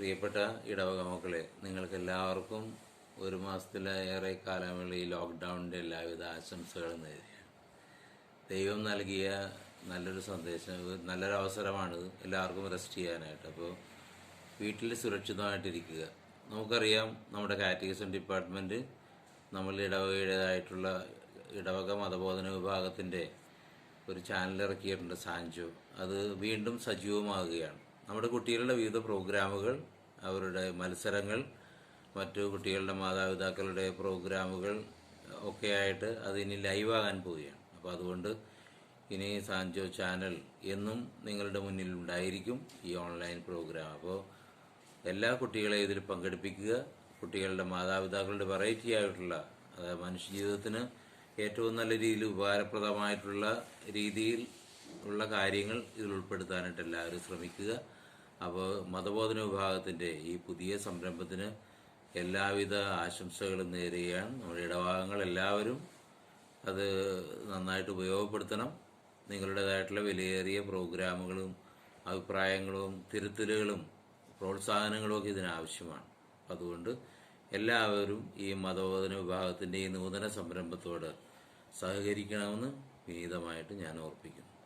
പ്രിയപ്പെട്ട ഇടവക മക്കളെ നിങ്ങൾക്ക് എല്ലാവർക്കും ഒരു മാസത്തിലേറെ കാലമുള്ള ഈ ലോക്ക്ഡൗണിന്റെ എല്ലാവിധ ആശംസകളും നേരുകയാണ്. ദൈവം നൽകിയ നല്ലൊരു സന്ദേശം നല്ലൊരു അവസരമാണ് എല്ലാവർക്കും റെസ്റ്റ് ചെയ്യാനായിട്ട്. അപ്പോൾ വീട്ടിൽ സുരക്ഷിതമായിട്ടിരിക്കുക. നമുക്കറിയാം നമ്മുടെ കാറ്റഗറിസം ഡിപ്പാർട്ട്മെന്റ് നമ്മൾ ഇടവകയുടേതായിട്ടുള്ള ഇടവക മതബോധന വിഭാഗത്തിന്റെ ഒരു ചാനൽ ഇറക്കിയിട്ടുണ്ട് സാഞ്ചു അത് വീണ്ടും സജീവമാകുകയാണ് നമ്മുടെ കുട്ടികളുടെ വിവിധ പ്രോഗ്രാമുകൾ അവരുടെ മത്സരങ്ങൾ മറ്റു കുട്ടികളുടെ മാതാപിതാക്കളുടെ പ്രോഗ്രാമുകൾ ഒക്കെ ആയിട്ട് അത് ഇനി ലൈവാകാൻ പോവുകയാണ്. അപ്പോൾ അതുകൊണ്ട് ഇനി സാൻജോ ചാനൽ എന്നും നിങ്ങളുടെ മുന്നിൽ ഉണ്ടായിരിക്കും ഈ ഓൺലൈൻ പ്രോഗ്രാം അപ്പോൾ എല്ലാ കുട്ടികളെയും ഇതിൽ പങ്കെടുപ്പിക്കുക. കുട്ടികളുടെ മാതാപിതാക്കളുടെ വെറൈറ്റി ആയിട്ടുള്ള അതായത് മനുഷ്യജീവിതത്തിന് ഏറ്റവും നല്ല രീതിയിൽ ഉപകാരപ്രദമായിട്ടുള്ള രീതിയിൽ ഉള്ള കാര്യങ്ങൾ ഇതിൽ ഉൾപ്പെടുത്താനായിട്ട് എല്ലാവരും ശ്രമിക്കുക. അപ്പോൾ മതബോധന വിഭാഗത്തിന്റെ ഈ പുതിയ സംരംഭത്തിന് എല്ലാവിധ ആശംസകളും നേരുകയാണ്. നമ്മുടെ ഇടഭാഗങ്ങൾ എല്ലാവരും അത് നന്നായിട്ട് ഉപയോഗപ്പെടുത്തണം. നിങ്ങളുടേതായിട്ടുള്ള വിലയേറിയ പ്രോഗ്രാമുകളും അഭിപ്രായങ്ങളും തിരുത്തലുകളും പ്രോത്സാഹനങ്ങളും ഒക്കെ ഇതിനാവശ്യമാണ്. അതുകൊണ്ട് എല്ലാവരും ഈ മതബോധന വിഭാഗത്തിന്റെ ഈ നൂതന സംരംഭത്തോട് സഹകരിക്കണമെന്ന് വിനീതമായിട്ട് ഞാൻ ഓർപ്പിക്കുന്നു.